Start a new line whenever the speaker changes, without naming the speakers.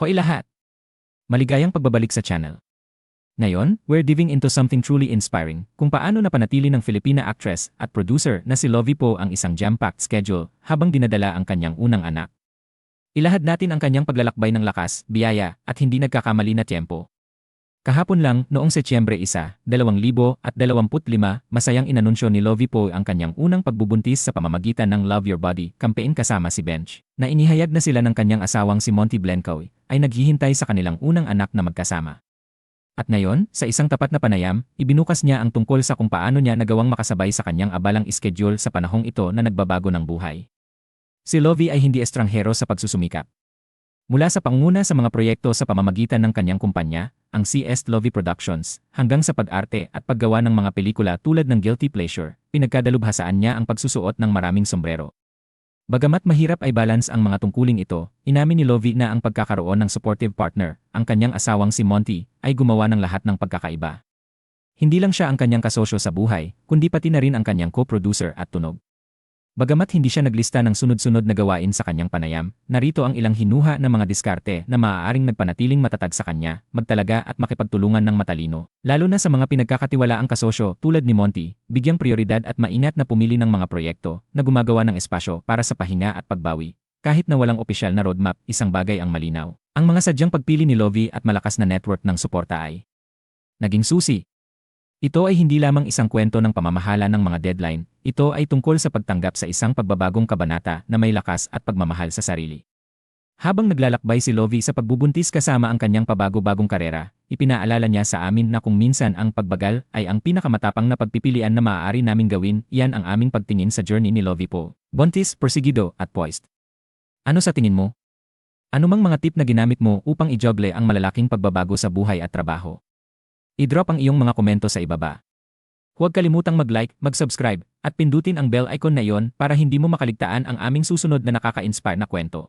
Hoy lahat! Maligayang pagbabalik sa channel. Ngayon, we're diving into something truly inspiring, kung paano napanatili ng Filipina actress at producer na si Lovie Po ang isang jam-packed schedule habang dinadala ang kanyang unang anak. Ilahad natin ang kanyang paglalakbay ng lakas, biyaya, at hindi nagkakamali na tiyempo. Kahapon lang, noong Setyembre 1, 2025, masayang inanunsyo ni Lovie Po ang kanyang unang pagbubuntis sa pamamagitan ng Love Your Body campaign kasama si Bench, na inihayag na sila ng kanyang asawang si Monty Blencoe, ay naghihintay sa kanilang unang anak na magkasama. At ngayon, sa isang tapat na panayam, ibinukas niya ang tungkol sa kung paano niya nagawang makasabay sa kanyang abalang schedule sa panahong ito na nagbabago ng buhay. Si Lovie ay hindi estranghero sa pagsusumikap. Mula sa panguna sa mga proyekto sa pamamagitan ng kanyang kumpanya, ang CS Lovie Productions, hanggang sa pag-arte at paggawa ng mga pelikula tulad ng Guilty Pleasure, pinagkadalubhasaan niya ang pagsusuot ng maraming sombrero. Bagamat mahirap ay balance ang mga tungkuling ito, inamin ni Lovie na ang pagkakaroon ng supportive partner, ang kanyang asawang si Monty, ay gumawa ng lahat ng pagkakaiba. Hindi lang siya ang kanyang kasosyo sa buhay, kundi pati na rin ang kanyang co-producer at tunog. Bagamat hindi siya naglista ng sunod-sunod na gawain sa kanyang panayam, narito ang ilang hinuha ng mga diskarte na maaaring nagpanatiling matatag sa kanya, magtalaga at makipagtulungan ng matalino. Lalo na sa mga pinagkakatiwalaang kasosyo tulad ni Monty, bigyang prioridad at maingat na pumili ng mga proyekto na gumagawa ng espasyo para sa pahinga at pagbawi. Kahit na walang opisyal na roadmap, isang bagay ang malinaw. Ang mga sadyang pagpili ni Lovie at malakas na network ng suporta ay naging susi. Ito ay hindi lamang isang kwento ng pamamahala ng mga deadline, ito ay tungkol sa pagtanggap sa isang pagbabagong kabanata na may lakas at pagmamahal sa sarili. Habang naglalakbay si Lovie sa pagbubuntis kasama ang kanyang pabago-bagong karera, ipinaalala niya sa amin na kung minsan ang pagbagal ay ang pinakamatapang na pagpipilian na maaari naming gawin, iyan ang aming pagtingin sa journey ni Lovie po. Buntis, Persigido, at Poised. Ano sa tingin mo? Ano mang mga tip na ginamit mo upang i-juggle ang malalaking pagbabago sa buhay at trabaho? I-drop ang iyong mga komento sa ibaba. Huwag kalimutang mag-like, mag-subscribe, at pindutin ang bell icon na iyon para hindi mo makaligtaan ang aming susunod na nakaka-inspire na kwento.